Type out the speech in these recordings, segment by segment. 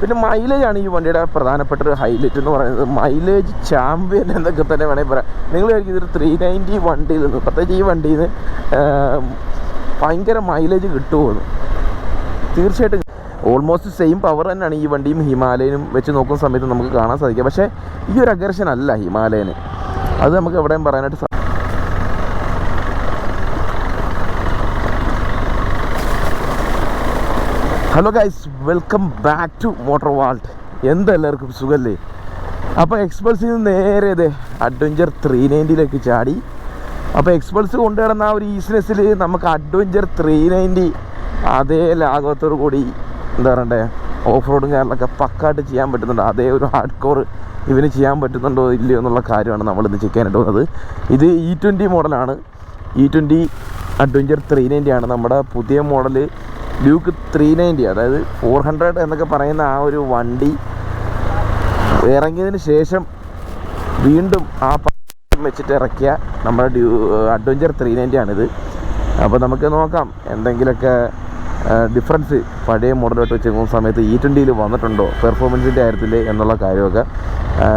പിന്നെ മൈലേജ് ആണ് ഈ വണ്ടിയുടെ പ്രധാനപ്പെട്ട ഒരു ഹൈലൈറ്റ് എന്ന് പറയുന്നത്. മൈലേജ് ചാമ്പ്യൻ എന്നൊക്കെ തന്നെ വേണമെങ്കിൽ പറയാം. നിങ്ങൾ ഇതൊരു ത്രീ നയന്റി വണ്ടിയിൽ നിന്ന്. പ്രത്യേകിച്ച് ഈ വണ്ടിയിൽ നിന്ന് ഭയങ്കര മൈലേജ് കിട്ടുമെന്ന് തീർച്ചയായിട്ടും ഓൾമോസ്റ്റ് സെയിം പവർ തന്നെയാണ് ഈ വണ്ടിയും ഹിമാലയനും വെച്ച് നോക്കുന്ന സമയത്ത് നമുക്ക് കാണാൻ സാധിക്കുക. പക്ഷേ ഈ ഒരു അഗ്രഷൻ അല്ല ഹിമാലയന്. അത് നമുക്ക് എവിടെയും പറയാനായിട്ട് hello guys welcome back to Motor Vault എന്തെല്ലാവർക്കും സുഖല്ലേ? അപ്പോൾ എക്സ്പൾസിൽ നിന്ന് നേരെ ഇത് അഡ്വഞ്ചർ ത്രീ നയന്റിയിലേക്ക് ചാടി. അപ്പോൾ എക്സ്പൾസ് കൊണ്ടുകിടന്ന ആ ഒരു ഈസിനെസ്സിൽ നമുക്ക് അഡ്വഞ്ചർ ത്രീ നയന്റി അതേ ലാഘവത്തോടു കൂടി എന്താ പറയണ്ടേ ഓഫ് റോഡും കാര്യങ്ങളൊക്കെ പക്കായിട്ട് ചെയ്യാൻ പറ്റുന്നുണ്ട്. അതേ ഒരു ഹാർഡ് കോർ ഇവന് ചെയ്യാൻ പറ്റുന്നുണ്ടോ ഇല്ലയോ എന്നുള്ള കാര്യമാണ് നമ്മളിന്ന് ചെക്ക് ചെയ്യാനായിട്ട് വന്നത് ഇത് ഇ ട്വന്റി മോഡലാണ് E twenty adventure three ninety ആണ്. നമ്മുടെ പുതിയ മോഡൽ ഡ്യൂക്ക് ത്രീ നയന്റി അതായത് ഫോർ ഹൺഡ്രഡ് എന്നൊക്കെ പറയുന്ന ആ ഒരു വണ്ടി ഇറങ്ങിയതിന് ശേഷം വീണ്ടും ആ വെച്ചിട്ട് ഇറക്കിയ നമ്മുടെ ഡ്യൂ അഡ്വഞ്ചർ ത്രീ നയന്റി ആണിത്. അപ്പോൾ നമുക്ക് നോക്കാം എന്തെങ്കിലുമൊക്കെ ഡിഫറൻസ് പഴയ മോഡലായിട്ട് വെച്ച് നോക്കുന്ന സമയത്ത് ഇ ട്വന്റിയിൽ വന്നിട്ടുണ്ടോ പെർഫോമൻസിന്റെ കാര്യത്തിൽ എന്നുള്ള കാര്യമൊക്കെ.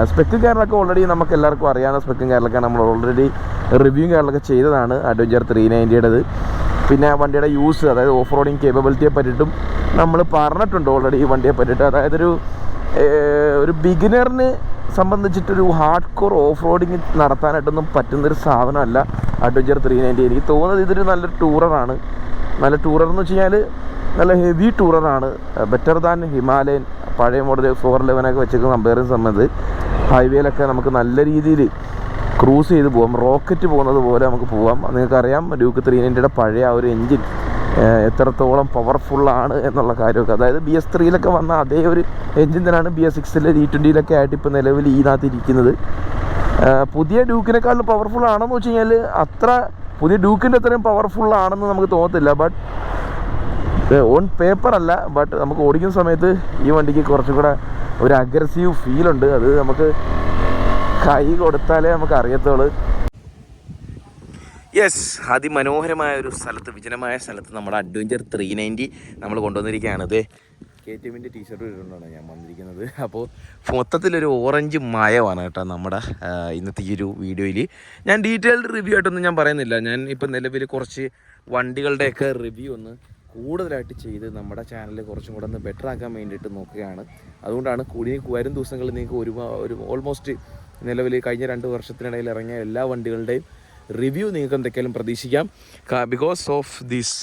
സ്പെക്കും കാര്യങ്ങളൊക്കെ ഓൾറെഡി നമുക്ക് എല്ലാവർക്കും അറിയാവുന്ന സ്പെക്കും കാര്യങ്ങളൊക്കെ നമ്മൾ ഓൾറെഡി റിവ്യൂ കാര്യങ്ങളൊക്കെ ചെയ്തതാണ് അഡ്വഞ്ചർ ത്രീ നയന്റിയുടേത് പിന്നെ വണ്ടിയുടെ യൂസ് അതായത് ഓഫ് റോഡിങ് കേപ്പബിലിറ്റിയെ പറ്റിയിട്ടും നമ്മൾ പറഞ്ഞിട്ടുണ്ട് ഓൾറെഡി ഈ വണ്ടിയെ പറ്റിയിട്ട്. അതായത് ഒരു ഒരു ബിഗിനറിന് സംബന്ധിച്ചിട്ടൊരു ഹാർഡ് കോർ ഓഫ് റോഡിങ് നടത്താനായിട്ടൊന്നും പറ്റുന്നൊരു സാധനമല്ല അഡ്വഞ്ചർ ത്രീ നയന്റി എനിക്ക് തോന്നുന്നത് ഇതൊരു നല്ലൊരു ടൂററാണ്. നല്ല ടൂറർ എന്ന് വെച്ച് കഴിഞ്ഞാൽ നല്ല ഹെവി ടൂററാണ്. ബെറ്റർ ദാൻ ഹിമാലയൻ പഴയ മോഡൽ ഫോർ ലെവനൊക്കെ വെച്ചൊക്കെ കമ്പയർ ചെയ്യുന്ന സമയത്ത് ഹൈവേയിലൊക്കെ നമുക്ക് നല്ല രീതിയിൽ ക്രൂസ് ചെയ്ത് പോകാം. റോക്കറ്റ് പോകുന്നത് പോലെ നമുക്ക് പോകാം നിങ്ങൾക്കറിയാം ഡ്യൂക്ക് ത്രീ നയന്റിയുടെ പഴയ ആ ഒരു എൻജിൻ എത്രത്തോളം പവർഫുള്ളാണ് എന്നുള്ള കാര്യമൊക്കെ. അതായത് ബി എസ് ത്രീയിലൊക്കെ വന്ന അതേ ഒരു എൻജിൻ തന്നെയാണ് ബി എസ് സിക്സിലെ ഡി ട്വന്റിയിലൊക്കെ ആയിട്ട് ഇപ്പോൾ നിലവിൽ ഇതിനകത്ത് പുതിയ ഡ്യൂക്കിനേക്കാളും പവർഫുൾ ആണെന്ന് വെച്ച് കഴിഞ്ഞാൽ അത്ര പുതിയ ഡ്യൂക്കിന്റെ അത്രയും പവർഫുൾ ആണെന്ന് നമുക്ക് തോന്നത്തില്ല. ബട്ട് ഓൺ പേപ്പർ അല്ല. ബട്ട് നമുക്ക് ഓടിക്കുന്ന സമയത്ത് ഈ വണ്ടിക്ക് കുറച്ചും കൂടെ ഒരു അഗ്രസീവ് ഫീലുണ്ട് അത് നമുക്ക് കൈ കൊടുത്താലേ നമുക്ക് അറിയത്തുള്ളൂ. യെസ് അതിമനോഹരമായ ഒരു സ്ഥലത്ത് വിജനമായ സ്ഥലത്ത് നമ്മുടെ അഡ്വഞ്ചർ ത്രീ നയന്റി നമ്മൾ കൊണ്ടുവന്നിരിക്കുകയാണ്. ഇത് കെ ടി എമ്മിന്റെ ടീഷർട്ട് ഇട്ടുകൊണ്ടാണ് ഞാൻ വന്നിരിക്കുന്നത്. അപ്പോൾ മൊത്തത്തിലൊരു ഓറഞ്ച് മയമാണ് കേട്ടോ നമ്മുടെ ഇന്നത്തെ ഈ ഒരു വീഡിയോയിൽ ഞാൻ ഡീറ്റെയിൽഡ് റിവ്യൂ ആയിട്ടൊന്നും ഞാൻ പറയുന്നില്ല. ഞാൻ ഇപ്പം നിലവിൽ കുറച്ച് വണ്ടികളുടെയൊക്കെ റിവ്യൂ ഒന്ന് കൂടുതലായിട്ട് ചെയ്ത് നമ്മുടെ ചാനൽ കുറച്ചും കൂടെ ഒന്ന് ബെറ്റർ ആക്കാൻ വേണ്ടിയിട്ട് നോക്കുകയാണ്. അതുകൊണ്ടാണ് കൂടി വരും ദിവസങ്ങളിൽ നിങ്ങൾക്ക് ഒരുപാട് ഒരു ഓൾമോസ്റ്റ് നിലവിൽ കഴിഞ്ഞ രണ്ട് വർഷത്തിനിടയിൽ ഇറങ്ങിയ എല്ലാ വണ്ടികളുടെയും റിവ്യൂ നിങ്ങൾക്ക് എന്തൊക്കെയാലും പ്രതീക്ഷിക്കാം. ബിക്കോസ് ഓഫ് ദിസ്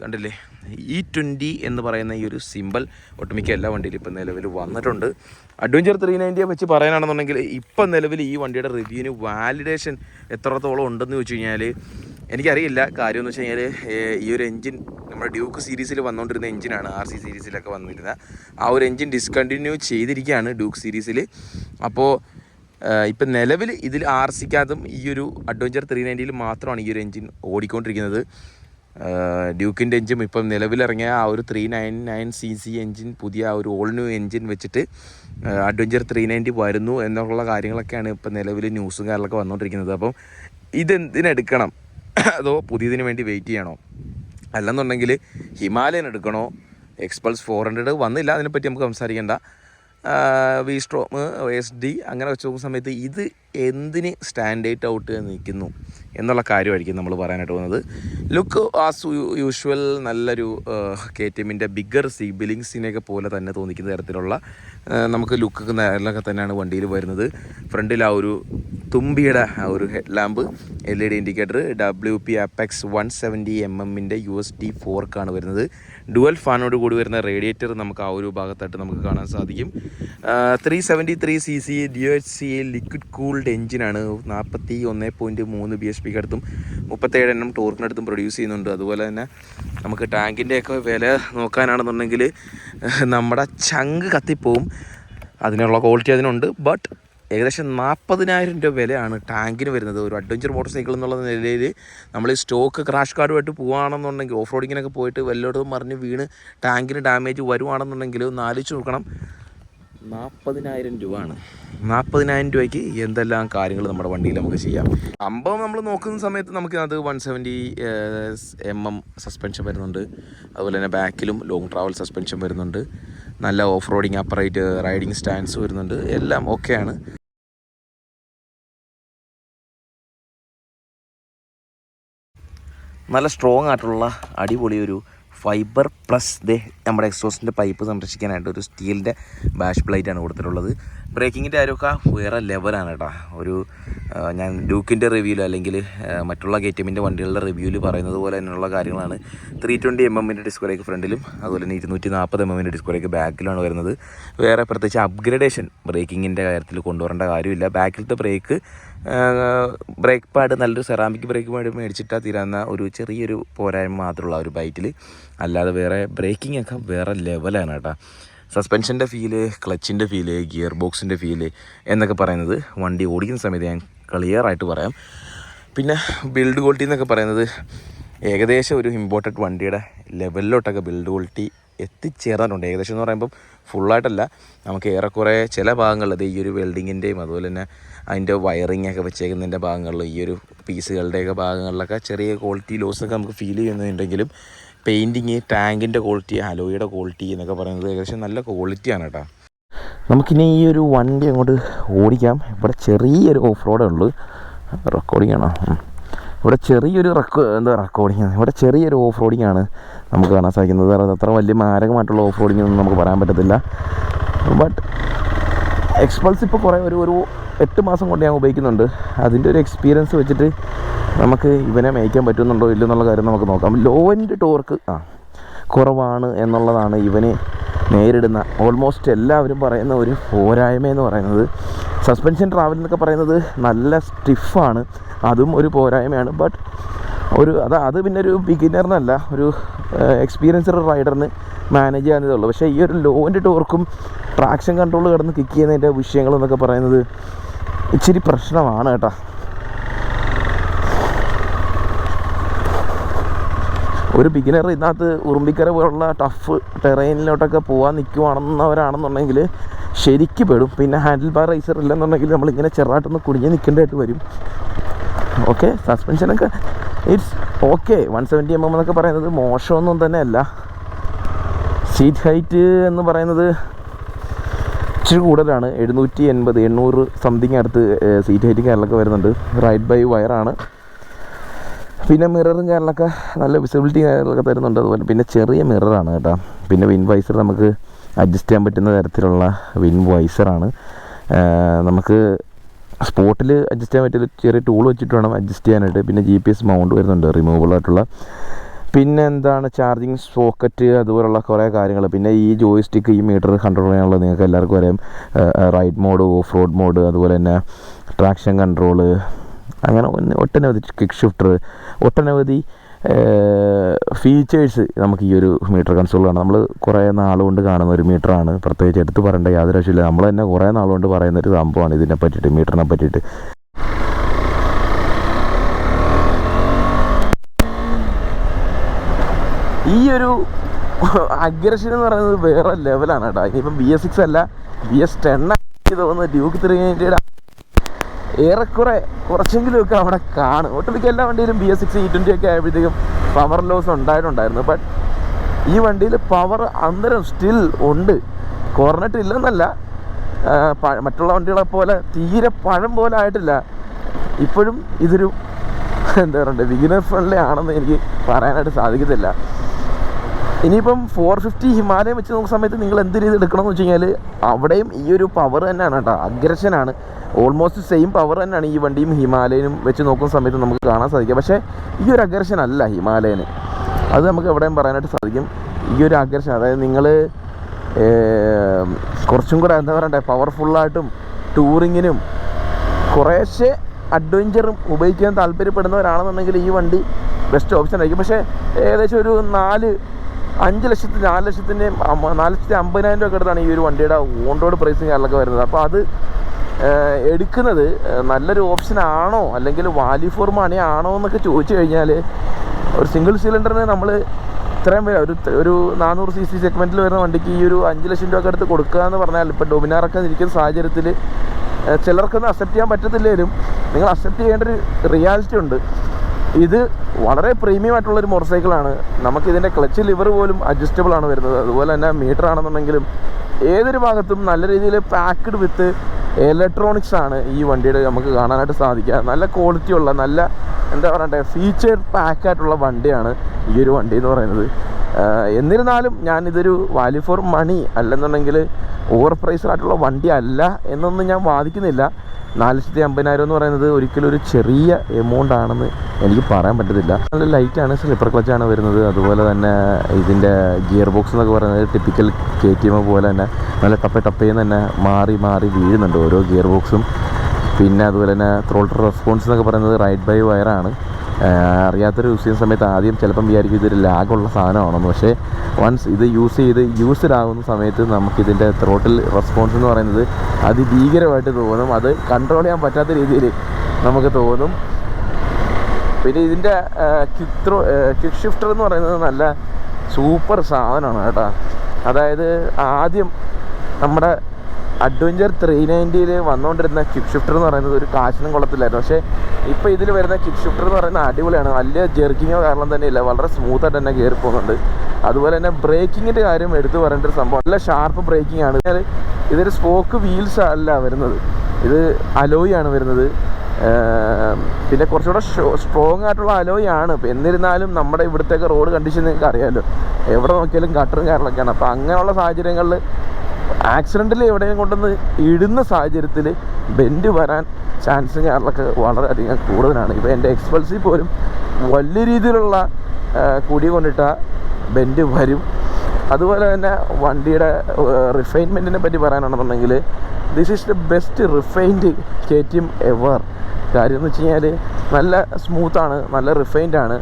കണ്ടില്ലേ? ഇ ട്വന്റി എന്ന് പറയുന്ന ഈ ഒരു സിമ്പിൾ ഒട്ടുമിക്ക എല്ലാ വണ്ടിയിലും ഇപ്പം നിലവിൽ വന്നിട്ടുണ്ട്. അഡ്വഞ്ചർ ത്രീ നയന്റിയെ വെച്ച് പറയാനാണെന്നുണ്ടെങ്കിൽ ഇപ്പം നിലവിൽ ഈ വണ്ടിയുടെ റിവ്യൂവിന് വാലിഡേഷൻ എത്രത്തോളം ഉണ്ടെന്ന് വെച്ച് കഴിഞ്ഞാൽ എനിക്കറിയില്ല. കാര്യം എന്ന് വെച്ച് കഴിഞ്ഞാൽ ഈ ഒരു എഞ്ചിൻ നമ്മുടെ ഡ്യൂക്ക് സീരീസിൽ വന്നുകൊണ്ടിരുന്ന എഞ്ചിനാണ് ആർ സി സീരീസിലൊക്കെ വന്നിരുന്ന. ആ ഒരു എഞ്ചിൻ ഡിസ്കണ്ടിന്യൂ ചെയ്തിരിക്കുകയാണ് ഡ്യൂക്ക് സീരീസിൽ അപ്പോൾ ഇപ്പം നിലവിൽ ഇതിൽ ആർ സിക്കകത്തും ഈ ഒരു അഡ്വഞ്ചർ ത്രീ നയന്റിയിൽ മാത്രമാണ് ഈ ഒരു എൻജിൻ ഓടിക്കൊണ്ടിരിക്കുന്നത്. ഡ്യൂക്കിന്റെ എൻജിൻ ഇപ്പം നിലവിലിറങ്ങിയ ആ ഒരു three nine nine C C engine പുതിയ ഒരു ഓൾ ന്യൂ എൻജിൻ വെച്ചിട്ട് അഡ്വഞ്ചർ ത്രീ നയന്റി വരുന്നു എന്നുള്ള കാര്യങ്ങളൊക്കെയാണ് ഇപ്പം നിലവിൽ ന്യൂസും കാര്യങ്ങളൊക്കെ വന്നുകൊണ്ടിരിക്കുന്നത് അപ്പം ഇതെന്തിനെടുക്കണം? അതോ പുതിയതിന് വേണ്ടി വെയിറ്റ് ചെയ്യണോ? അല്ലെന്നുണ്ടെങ്കിൽ ഹിമാലയൻ എടുക്കണോ? എക്സ്പൾസ് ഫോർ ഹൺഡ്രഡ് വന്നില്ല അതിനെപ്പറ്റി നമുക്ക് സംസാരിക്കേണ്ട. വി സ്ട്രോം എസ് ഡി അങ്ങനെ വെച്ച് നോക്കുന്ന സമയത്ത് ഇത് എന്തിന് സ്റ്റാൻഡേർഡ് ഔട്ട് നിൽക്കുന്നു എന്നുള്ള കാര്യമായിരിക്കും നമ്മൾ പറയാനായിട്ട് പോകുന്നത്. ലുക്ക് ആസ് യൂഷ്വൽ നല്ലൊരു കെ ടി എമ്മിന്റെ ബിഗർ സിബിലിങ്സിനെയൊക്കെ പോലെ തന്നെ തോന്നിക്കുന്ന തരത്തിലുള്ള നമുക്ക് ലുക്ക് നല്ലൊക്കെ തന്നെയാണ് വണ്ടിയിൽ വരുന്നത്. ഫ്രണ്ടിൽ ആ ഒരു തുമ്പിയുടെ ആ ഒരു head lamp L E D indicator W P apex one seventy M എമ്മിന്റെ യു എസ് ഡി ഫോർക്കാണ് വരുന്നത്. ഡുവൽ ഫാനോട് കൂടി വരുന്ന റേഡിയേറ്റർ നമുക്ക് ആ ഒരു ഭാഗത്തായിട്ട് നമുക്ക് കാണാൻ സാധിക്കും. Three seventy three C C D H C liquid cooled എഞ്ചിനാണ് നാൽപ്പത്തി ഒന്ന് പോയിന്റ് മൂന്ന് ബി എസ് പിക്ക് അടുത്തും മുപ്പത്തേഴ് എണ്ണം ടോർക്കിനടുത്തും പ്രൊഡ്യൂസ് ചെയ്യുന്നുണ്ട്. അതുപോലെ തന്നെ നമുക്ക് ടാങ്കിന്റെയൊക്കെ വില നോക്കാനാണെന്നുണ്ടെങ്കിൽ നമ്മുടെ ചങ്ക് കത്തിപ്പോവും. അതിനുള്ള ക്വാളിറ്റി അതിനുണ്ട്. ബട്ട് ഏകദേശം നാൽപ്പതിനായിരം രൂപ വിലയാണ് ടാങ്കിന് വരുന്നത്. ഒരു അഡ്വഞ്ചർ മോട്ടോർ സൈക്കിൾ എന്നുള്ള നിലയിൽ നമ്മൾ ഈ സ്റ്റോക്ക് ക്രാഷ് കാർഡുമായിട്ട് പോവുകയാണെന്നുണ്ടെങ്കിൽ ഓഫ് റോഡിങ്ങിനൊക്കെ പോയിട്ട് വല്ലയിടത്തും മറിഞ്ഞ് വീണ് ടാങ്കിന് ഡാമേജ് വരുവാണെന്നുണ്ടെങ്കിൽ ഒന്ന് ആലോചിച്ച് നോക്കണം. നാൽപ്പതിനായിരം രൂപയാണ്. നാൽപ്പതിനായിരം രൂപയ്ക്ക് എന്തെല്ലാം കാര്യങ്ങൾ നമ്മുടെ വണ്ടിയിൽ നമുക്ക് ചെയ്യാം. സംഭവം നമ്മൾ നോക്കുന്ന സമയത്ത് നമുക്ക് അത് one seventy M M suspension വരുന്നുണ്ട്. അതുപോലെ തന്നെ ബാക്കിലും ലോങ് ട്രാവൽ സസ്പെൻഷൻ വരുന്നുണ്ട്. നല്ല off roading upright riding stands വരുന്നുണ്ട്. എല്ലാം ഓക്കെയാണ് നല്ല സ്ട്രോങ് ആയിട്ടുള്ള അടിപൊളി ഒരു ഫൈബർ പ്ലസ് ദേ നമ്മുടെ എക്സോസിന്റെ പൈപ്പ് സംരക്ഷിക്കാനായിട്ട് ഒരു സ്റ്റീലിന്റെ ബാഷ് പ്ലേറ്റാണ് കൊടുത്തിട്ടുള്ളത്. ബ്രേക്കിങ്ങിന്റെ കാര്യമൊക്കെ വേറെ ലെവലാണ് കേട്ടോ ഒരു ഞാൻ ഡ്യൂക്കിന്റെ റിവ്യൂവിൽ അല്ലെങ്കിൽ മറ്റുള്ള കെ ടി എമ്മിന്റെ വണ്ടികളുടെ റിവ്യൂവിൽ പറയുന്നത് പോലെ തന്നെയുള്ള കാര്യങ്ങളാണ്. ത്രീ ട്വന്റി എം എമ്മിന്റെ ഡിസ്ക് ബ്രേക്ക് ഫ്രണ്ടിലും അതുപോലെ തന്നെ ഇരുന്നൂറ്റി നാൽപ്പത് എം എമ്മിന്റെ ഡിസ്ക് ബ്രേക്ക് ബാക്കിലാണ് വരുന്നത്. വേറെ പ്രത്യേകിച്ച് അപ്ഗ്രേഡേഷൻ ബ്രേക്കിങ്ങിന്റെ കാര്യത്തിൽ കൊണ്ടുവരേണ്ട കാര്യമില്ല. ബാക്കിലത്തെ ബ്രേക്ക് ബ്രേക്ക് പാഡ് നല്ലൊരു സെറാമിക് ബ്രേക്ക് പാഡ് മേടിച്ചിട്ടാൽ തീരാവുന്ന ഒരു ചെറിയൊരു പോരായ്മ മാത്രമുള്ള ഒരു ബൈറ്റിൽ അല്ലാതെ വേറെ ബ്രേക്കിംഗ് ഒക്കെ വേറെ ലെവലാണ് കേട്ടോ. സസ്പെൻഷന്റെ ഫീൽ ക്ലച്ചിന്റെ ഫീൽ ഗിയർ ബോക്സിന്റെ ഫീൽ എന്നൊക്കെ പറയുന്നത് വണ്ടി ഓടിക്കുന്ന സമയത്ത് ഞാൻ ക്ലിയറായിട്ട് പറയാം. പിന്നെ ബിൽഡ് ക്വാളിറ്റി എന്നൊക്കെ പറയുന്നത് ഏകദേശം ഒരു ഇമ്പോർട്ടന്റ് വണ്ടിയുടെ ലെവലിലോട്ടൊക്കെ ബിൽഡ് ക്വാളിറ്റി എത്തിച്ചേർന്നിട്ടുണ്ട്. ഏകദേശം എന്ന് പറയുമ്പം ഫുള്ളായിട്ടല്ല നമുക്ക് ഏറെക്കുറെ ചില ഭാഗങ്ങളിൽ ഇത് ഈ ഒരു വെൽഡിങ്ങിന്റെയും അതുപോലെ തന്നെ അതിന്റെ വയറിംഗ് ഒക്കെ വെച്ചേക്കുന്നതിന്റെ ഭാഗങ്ങളിൽ ഈ ഒരു പീസുകളുടെയൊക്കെ ഭാഗങ്ങളിലൊക്കെ ചെറിയ ക്വാളിറ്റി ലോസൊക്കെ നമുക്ക് ഫീൽ ചെയ്യുന്നുണ്ടെങ്കിലും പെയിന്റിങ് ടാങ്കിന്റെ ക്വാളിറ്റി ഹലോയുടെ ക്വാളിറ്റി എന്നൊക്കെ പറയുന്നത് ഏകദേശം നല്ല ക്വാളിറ്റിയാണ് കേട്ടോ. നമുക്കിനി ഈ ഒരു വണ്ടി അങ്ങോട്ട് ഓടിക്കാം. ഇവിടെ ചെറിയൊരു ഓഫ് റോഡേ ഉള്ളൂ. റെക്കോർഡിംഗ് ആണോ? ഇവിടെ ചെറിയൊരു റെക്കോ എന്താ റെക്കോർഡിംഗ് ഇവിടെ ചെറിയൊരു ഓഫ് റോഡിംഗ് ആണ് നമുക്ക് കാണാൻ സാധിക്കുന്നത്. അത് അത്ര വലിയ മാരകമായിട്ടുള്ള ഓഫ് റോഡിംഗ് ഒന്നും നമുക്ക് പറയാൻ പറ്റത്തില്ല. ബട്ട് എക്സ്പൾസ് ഇപ്പോൾ കുറേ ഒരു ഒരു എട്ട് മാസം കൊണ്ട് ഞാൻ ഉപയോഗിക്കുന്നുണ്ട്. അതിന്റെ ഒരു എക്സ്പീരിയൻസ് വെച്ചിട്ട് നമുക്ക് ഇവനെ മേയ്ക്കാൻ പറ്റുന്നുണ്ടോ ഇല്ലെന്നുള്ള കാര്യം നമുക്ക് നോക്കാം. ലോ എൻഡ് ടോർക്ക് ആ കുറവാണ് എന്നുള്ളതാണ് ഇവന് നേരിടുന്ന ഓൾമോസ്റ്റ് എല്ലാവരും പറയുന്ന ഒരു പോരായ്മ എന്ന് പറയുന്നത്. സസ്പെൻഷൻ ട്രാവൽ എന്നൊക്കെ പറയുന്നത് നല്ല സ്റ്റിഫാണ് അതും ഒരു പോരായ്മയാണ്. ബട്ട് ഒരു അത് അത് പിന്നെ ഒരു ബിഗിനറിനല്ല ഒരു എക്സ്പീരിയൻസ്ഡ് റൈഡറിന് മാനേജ് ചെയ്യാവുന്നതേ ഉള്ളൂ. പക്ഷേ ഈ ഒരു ലോന്റെ ടോർക്കും ട്രാക്ഷൻ കൺട്രോൾ കിടന്ന് കിക്ക് ചെയ്യുന്നതിന്റെ വിഷയങ്ങളെന്നൊക്കെ പറയുന്നത് ഇച്ചിരി പ്രശ്നമാണ് കേട്ടോ. ഒരു ബിഗിനർ ഇതിനകത്ത് ഉറുമ്പിക്കര പോലുള്ള ടഫ് ടെറൈനിലോട്ടൊക്കെ പോകാൻ നിൽക്കുവാണെന്നവരാണെന്നുണ്ടെങ്കിൽ ശരിക്ക് പെടും. പിന്നെ ഹാൻഡിൽ ബാർ റൈസർ ഇല്ലെന്നുണ്ടെങ്കിൽ നമ്മളിങ്ങനെ ചെറുതായിട്ടൊന്ന് കുടുങ്ങി നിൽക്കേണ്ടതായിട്ട് വരും. Okay സസ്പെൻഷനൊക്കെ it's okay one seventy M M എന്നൊക്കെ പറയുന്നത് മോശമൊന്നും തന്നെ അല്ല സീറ്റ് ഹൈറ്റ് എന്ന് പറയുന്നത് ഇച്ചിരി കൂടുതലാണ്. എഴുന്നൂറ്റി എൺപത് എണ്ണൂറ് സംതിങ് അടുത്ത് സീറ്റ് ഹൈറ്റ് കാര്യങ്ങളൊക്കെ വരുന്നുണ്ട്. റൈറ്റ് ബൈ വയറാണ് പിന്നെ മിററും കാര്യങ്ങളൊക്കെ നല്ല വിസിബിലിറ്റി കാര്യങ്ങളൊക്കെ തരുന്നുണ്ട്. അതുപോലെ പിന്നെ ചെറിയ മിററാണ് കേട്ടോ. പിന്നെ വിൻ വൈസർ നമുക്ക് അഡ്ജസ്റ്റ് ചെയ്യാൻ പറ്റുന്ന തരത്തിലുള്ള വിൻ വൈസറാണ് നമുക്ക് സ്പോട്ടിൽ അഡ്ജസ്റ്റ് ചെയ്യാൻ പറ്റിയ ചെറിയ ടൂൾ വെച്ചിട്ട് വേണം അഡ്ജസ്റ്റ് ചെയ്യാനായിട്ട്. പിന്നെ ജി പി എസ് മൗണ്ട് വരുന്നുണ്ട്. റിമൂവബിൾ ആയിട്ടുള്ള. പിന്നെ എന്താണ് ചാർജിങ് സോക്കറ്റ് അതുപോലുള്ള കുറേ കാര്യങ്ങൾ പിന്നെ ഈ ജോയ് സ്റ്റിക്ക് ഈ മീറ്റർ കൺട്രോൾ ചെയ്യാനുള്ള നിങ്ങൾക്ക് എല്ലാവർക്കും അറിയാം. Ride mode off road mode അതുപോലെ തന്നെ ട്രാക്ഷൻ കൺട്രോൾ അങ്ങനെ ഒട്ടനവധി കിക്ക് ഷിഫ്റ്റർ ഒട്ടനവധി ഫീച്ചേഴ്സ് നമുക്ക് ഈ ഒരു മീറ്റർ കൺസോൾ കൺസോളാണ് നമ്മൾ കുറേ നാളുകൊണ്ട് കാണുന്ന ഒരു മീറ്ററാണ്. പ്രത്യേകിച്ച് എടുത്ത് പറയേണ്ട യാതൊരു ആവശ്യമില്ല നമ്മൾ തന്നെ കുറേ നാളുകൊണ്ട് പറയുന്ന ഒരു സംഭവമാണ് ഇതിനെ പറ്റിയിട്ട് മീറ്ററിനെ പറ്റിയിട്ട് ഈ ഒരു അഗ്രഷൻ എന്ന് പറയുന്നത് വേറെ ലെവലാണ് കേട്ടോ. ഇനിയിപ്പം ബി എസ് സിക്സ് അല്ല ബി എസ് ടെൻ തോന്നുന്നു ഡ്യൂക്ക് ത്രീ ഏറെക്കുറെ കുറച്ചെങ്കിലുമൊക്കെ അവിടെ കാണും. ഒട്ടുമിക്ക എല്ലാ വണ്ടിയിലും B S six E twenty ഒക്കെ ആയപ്പോഴത്തേക്കും പവർ ലോസ് ഉണ്ടായിട്ടുണ്ടായിരുന്നു. ബട്ട് ഈ വണ്ടിയിൽ പവർ അന്നേരം സ്റ്റിൽ ഉണ്ട്. കുറഞ്ഞിട്ടില്ലെന്നല്ല മറ്റുള്ള വണ്ടികളെ പോലെ തീരെ പഴം പോലെ ആയിട്ടില്ല. ഇപ്പോഴും ഇതൊരു എന്താ പറയണ്ടേ ബിഗിനർ ഫ്രണ്ട്ലി ആണെന്ന് എനിക്ക് പറയാനായിട്ട് സാധിക്കത്തില്ല. ഇനിയിപ്പം ഫോർ ഫിഫ്റ്റി ഹിമാലയം വെച്ച് നോക്കുന്ന സമയത്ത് നിങ്ങൾ എന്ത് രീതി എടുക്കണം എന്ന് വെച്ച് കഴിഞ്ഞാൽ അവിടെയും ഈ ഒരു പവർ തന്നെയാണ് കേട്ടോ. അഗ്രഷനാണ് ഓൾമോസ്റ്റ് സെയിം പവർ തന്നെയാണ് ഈ വണ്ടിയും ഹിമാലയനും വെച്ച് നോക്കുന്ന സമയത്ത് നമുക്ക് കാണാൻ സാധിക്കുക. പക്ഷേ ഈ ഒരു അഗ്രഷൻ അല്ല ഹിമാലയന്. അത് നമുക്ക് എവിടെയും പറയാനായിട്ട് സാധിക്കും. ഈ ഒരു അഗ്രഷൻ അതായത് നിങ്ങൾ കുറച്ചും കൂടെ എന്താ പറയണ്ടേ പവർഫുള്ളായിട്ടും ടൂറിങ്ങിനും കുറേശ്ശെ അഡ്വഞ്ചറും ഉപയോഗിക്കാൻ താല്പര്യപ്പെടുന്നവരാണെന്നുണ്ടെങ്കിൽ ഈ വണ്ടി ബെസ്റ്റ് ഓപ്ഷൻ ആയിരിക്കും. പക്ഷേ ഏകദേശം ഒരു നാല് അഞ്ച് ലക്ഷത്തി നാല് ലക്ഷത്തിന്റെയും നാല് ലക്ഷത്തി അമ്പതിനായിരം രൂപ അടുത്താണ് ഈ ഒരു വണ്ടിയുടെ ഓൺ റോഡ് പ്രൈസും കാര്യങ്ങളൊക്കെ വരുന്നത്. അപ്പോൾ അത് എടുക്കുന്നത് നല്ലൊരു ഓപ്ഷൻ ആണോ? അല്ലെങ്കിൽ വാല്യൂ ഫോർ മണി ആണോ എന്നൊക്കെ ചോദിച്ചു കഴിഞ്ഞാൽ ഒരു സിംഗിൾ സിലിണ്ടറിന് നമ്മൾ ഇത്രയും വേ- ഒരു ഒരു നാനൂറ് സി സി സെഗ്മെന്റിൽ വരുന്ന വണ്ടിക്ക് ഈ ഒരു അഞ്ച് ലക്ഷം രൂപ അടുത്ത് കൊടുക്കുക എന്ന് പറഞ്ഞാൽ ഇപ്പോൾ ഡൊമിനാറൊക്കെ ഇരിക്കുന്ന സാഹചര്യത്തിൽ ചിലർക്കൊന്നും അക്സെപ്റ്റ് ചെയ്യാൻ പറ്റത്തില്ലെങ്കിലും നിങ്ങൾ അക്സെപ്റ്റ് ചെയ്യേണ്ട ഒരു റിയാലിറ്റി ഉണ്ട്. ഇത് വളരെ പ്രീമിയം ആയിട്ടുള്ള ഒരു മോട്ടോർ സൈക്കിളാണ് നമുക്കിതിന്റെ ക്ലച്ച് ലിവർ പോലും അഡ്ജസ്റ്റബിൾ ആണ് വരുന്നത്. അതുപോലെ തന്നെ മീറ്റർ ആണെന്നുണ്ടെങ്കിലും ഏതൊരു ഭാഗത്തും നല്ല രീതിയിൽ പാക്ക്ഡ് വിത്ത് ഇലക്ട്രോണിക്സ് ആണ് ഈ വണ്ടിയുടെ നമുക്ക് കാണാനായിട്ട് സാധിക്കുക. നല്ല ക്വാളിറ്റി ഉള്ള നല്ല എന്താ പറയണ്ടേ ഫീച്ചർ പാക്കായിട്ടുള്ള വണ്ടിയാണ് ഈ ഒരു വണ്ടി എന്ന് പറയുന്നത്. എന്നിരുന്നാലും ഞാനിതൊരു വാല്യൂ ഫോർ മണി അല്ലെന്നുണ്ടെങ്കിൽ ഓവർ പ്രൈസ്ഡ് ആയിട്ടുള്ള വണ്ടി അല്ല എന്നൊന്നും ഞാൻ വാദിക്കുന്നില്ല. നാല് ലക്ഷത്തി അമ്പതിനായിരം എന്ന് പറയുന്നത് ഒരിക്കലും ഒരു ചെറിയ എമൗണ്ട് ആണെന്ന് എനിക്ക് പറയാൻ പറ്റത്തില്ല. നല്ല ലൈറ്റാണ് സ്ലിപ്പർ ക്ലച്ചാണ് വരുന്നത്. അതുപോലെ തന്നെ ഇതിന്റെ ഗിയർ ബോക്സ് എന്നൊക്കെ പറയുന്നത് ടിപ്പിക്കൽ കെ ടി എം പോലെ തന്നെ നല്ല ടപ്പേ ടപ്പേന്ന് തന്നെ മാറി മാറി വീഴുന്നുണ്ട് ഓരോ ഗിയർ ബോക്സും പിന്നെ അതുപോലെ തന്നെ ത്രോൾട്ടർ റെസ്പോൺസ് എന്നൊക്കെ പറയുന്നത് റൈറ്റ് ബൈ വയറാണ് അറിയാത്തൊരു യൂസ് ചെയ്യുന്ന സമയത്ത് ആദ്യം ചിലപ്പം വിചാരിക്കും ഇതൊരു ലാഗുള്ള സാധനമാണെന്ന്. പക്ഷേ വൺസ് ഇത് യൂസ് ചെയ്ത് യൂസ്ഡ് ആകുന്ന സമയത്ത് നമുക്കിതിന്റെ ത്രോട്ടിൽ റെസ്പോൺസ് എന്ന് പറയുന്നത് അതിഭീകരമായിട്ട് തോന്നും. അത് കൺട്രോൾ ചെയ്യാൻ പറ്റാത്ത രീതിയിൽ നമുക്ക് തോന്നും. പിന്നെ ഇതിന്റെ ക്വിക്ക് ത്രോ ഷിഫ്റ്റർ എന്ന് പറയുന്നത് നല്ല സൂപ്പർ സാധനമാണ് കേട്ടോ. അതായത് ആദ്യം നമ്മുടെ അഡ്വഞ്ചർ ത്രീ നയന്റിയിൽ വന്നുകൊണ്ടിരുന്ന ക്വിക്ക് ഷിഫ്റ്റർ എന്ന് പറയുന്നത് ഒരു കാശിനും കൊള്ളത്തില്ലായിരുന്നു. പക്ഷേ ഇപ്പോൾ ഇതിൽ വരുന്ന ക്വിക്ക് ഷിഫ്റ്റർ എന്ന് പറയുന്നത് അടിപൊളിയാണ്. വലിയ ജെർക്കിങ്ങോ കാരണം തന്നെ ഇല്ല. വളരെ സ്മൂത്തായിട്ട് തന്നെ കയറി പോകുന്നുണ്ട്. അതുപോലെ തന്നെ ബ്രേക്കിങ്ങിന്റെ കാര്യം എടുത്തു പറയേണ്ട ഒരു സംഭവം. നല്ല ഷാർപ്പ് ബ്രേക്കിംഗ് ആണ്. ഇതൊരു സ്പോക്ക് വീൽസ് അല്ല വരുന്നത്. ഇത് അലോയി ആണ് വരുന്നത്. പിന്നെ കുറച്ചുകൂടെ സ്ട്രോങ് ആയിട്ടുള്ള അലോയി ആണ്. എന്നിരുന്നാലും നമ്മുടെ ഇവിടുത്തെ റോഡ് കണ്ടീഷൻ നിങ്ങൾക്ക് അറിയാമല്ലോ എവിടെ നോക്കിയാലും ഗട്ടറും കാര്യങ്ങളൊക്കെയാണ്. അപ്പോൾ അങ്ങനെയുള്ള സാഹചര്യങ്ങളിൽ ആക്സിഡന്റിൽ എവിടെയും കൊണ്ടുവന്ന് ഇടുന്ന സാഹചര്യത്തിൽ ബെൻഡ് വരാൻ ചാൻസ് കാറിലൊക്കെ വളരെയധികം കൂടുതലാണ്. ഇപ്പോൾ എന്റെ എക്സ്പൾസിൽ പോലും വലിയ രീതിയിലുള്ള കുടി കൊണ്ടിട്ട ബെൻഡ് വരും. അതുപോലെ തന്നെ വണ്ടിയുടെ റിഫൈൻമെന്റിനെ പറ്റി പറയാനാണെന്നുണ്ടെങ്കിൽ this is the best refined K T M ever കാര്യം എന്ന് വെച്ച് കഴിഞ്ഞാൽ നല്ല സ്മൂത്താണ് നല്ല റിഫൈൻഡ് ആണ്.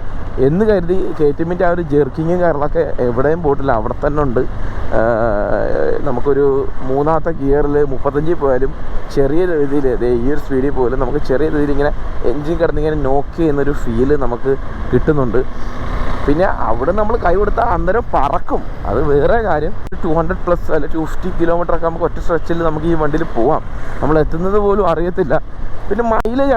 എന്ന് കരുതി കെ ടി എമ്മിന്റെ ആ ഒരു ജെർക്കിങ്ങും കാര്യങ്ങളൊക്കെ എവിടെയും പോയിട്ടില്ല അവിടെ തന്നെ ഉണ്ട്. നമുക്കൊരു മൂന്നാമത്തെ ഗിയറിൽ മുപ്പത്തഞ്ചിൽ പോയാലും ചെറിയ രീതിയിൽ ഈ ഒരു സ്പീഡിൽ പോലും നമുക്ക് ചെറിയ രീതിയിൽ ഇങ്ങനെ എൻജിൻ കിടന്നിങ്ങനെ നോക്ക് ചെയ്യുന്നൊരു ഫീൽ നമുക്ക് കിട്ടുന്നുണ്ട്. പിന്നെ അവിടെ നമ്മൾ കൈ കൊടുത്താൽ അന്നേരം പറക്കും. അത് വേറെ കാര്യം. ടു ഹൺഡ്രഡ് പ്ലസ് അല്ലെ ടു ഫിഫ്റ്റി കിലോമീറ്റർ ഒക്കെ നമുക്ക് ഒറ്റ സ്ട്രെച്ചിൽ നമുക്ക് ഈ വണ്ടിയിൽ പോവാം. നമ്മൾ എത്തുന്നത് പോലും അറിയത്തില്ല. പിന്നെ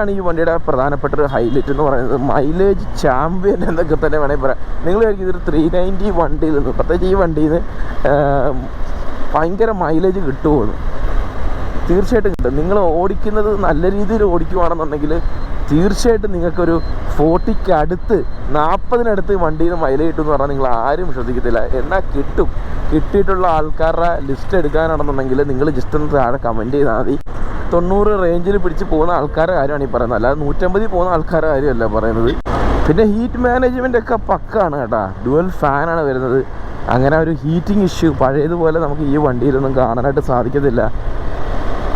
ആണ് ഈ വണ്ടിയുടെ പ്രധാനപ്പെട്ട ഒരു ഹൈലൈറ്റ് എന്ന് പറയുന്നത്. മൈലേജ് ചാമ്പ്യൻ എന്നൊക്കെ തന്നെ വേണമെങ്കിൽ പറയാം. നിങ്ങൾ ഇതൊരു ത്രീ നയന്റി വണ്ടിയിൽ നിന്ന്. പ്രത്യേകിച്ച് ഈ വണ്ടിയിൽ നിന്ന് ഭയങ്കര മൈലേജ് കിട്ടുമെന്ന് തീർച്ചയായിട്ടും കിട്ടും. നിങ്ങൾ ഓടിക്കുന്നത് നല്ല രീതിയിൽ ഓടിക്കുവാണെന്നുണ്ടെങ്കിൽ തീർച്ചയായിട്ടും നിങ്ങൾക്കൊരു ഫോർട്ടിക്ക് അടുത്ത് നാൽപ്പതിനടുത്ത് വണ്ടിയിൽ നിന്ന് മൈലേജ് കിട്ടും എന്ന് പറഞ്ഞാൽ നിങ്ങൾ ആരും ശ്രദ്ധിക്കത്തില്ല എന്നാൽ കിട്ടും. കിട്ടിയിട്ടുള്ള ആൾക്കാരുടെ ലിസ്റ്റ് എടുക്കാനാണെന്നുണ്ടെങ്കിൽ നിങ്ങൾ ജസ്റ്റ് ഒന്ന് താഴെ കമന്റ് ചെയ്താൽ മതി. തൊണ്ണൂറ് റേഞ്ചിൽ പിടിച്ച് പോകുന്ന ആൾക്കാരുടെ കാര്യമാണ് ഈ പറയുന്നത്. അല്ലാതെ നൂറ്റമ്പതിൽ പോകുന്ന ആൾക്കാരുടെ കാര്യമല്ല പറയുന്നത്. പിന്നെ ഹീറ്റ് മാനേജ്മെന്റ് ഒക്കെ പക്കാണ് കേട്ടോ. ഡുവൽ ഫാനാണ് വരുന്നത്. അങ്ങനെ ഒരു ഹീറ്റിംഗ് ഇഷ്യൂ പഴയതുപോലെ നമുക്ക് ഈ വണ്ടിയിലൊന്നും കാണാനായിട്ട് സാധിക്കത്തില്ല.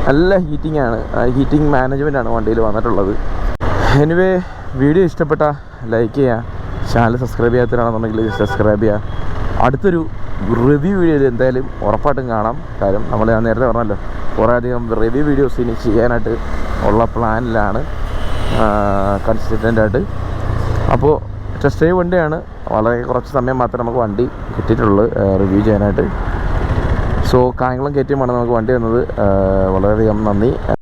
നല്ല ഹീറ്റിംഗ് ആണ്. ഹീറ്റിംഗ് മാനേജ്മെന്റ് ആണ് വണ്ടിയിൽ വന്നിട്ടുള്ളത്. എനിവേ വീഡിയോ ഇഷ്ടപ്പെട്ട ലൈക്ക് ചെയ്യുക. ചാനൽ സബ്സ്ക്രൈബ് ചെയ്യാത്തവരാണെന്നുണ്ടെങ്കിൽ സബ്സ്ക്രൈബ് ചെയ്യുക. അടുത്തൊരു റിവ്യൂ വീഡിയോ എന്തായാലും ഉറപ്പായിട്ടും കാണാം. കാര്യം നമ്മൾ ഞാൻ നേരത്തെ പറഞ്ഞല്ലോ കുറേ അധികം റിവ്യൂ വീഡിയോസ് ഇനി ചെയ്യാനായിട്ട് ഉള്ള പ്ലാനിലാണ് കൺസിസ്റ്റന്റായിട്ട് അപ്പോൾ ടെസ്റ്റ് ഡ്രൈവ് വണ്ടിയാണ്. വളരെ കുറച്ച് സമയം മാത്രമേ നമുക്ക് വണ്ടി കിട്ടിയിട്ടുള്ളൂ റിവ്യൂ ചെയ്യാനായിട്ട്. സോ കായംകുളം കയറ്റിയുമാണ് നമുക്ക് വണ്ടി വന്നത് വളരെയധികം നന്ദി.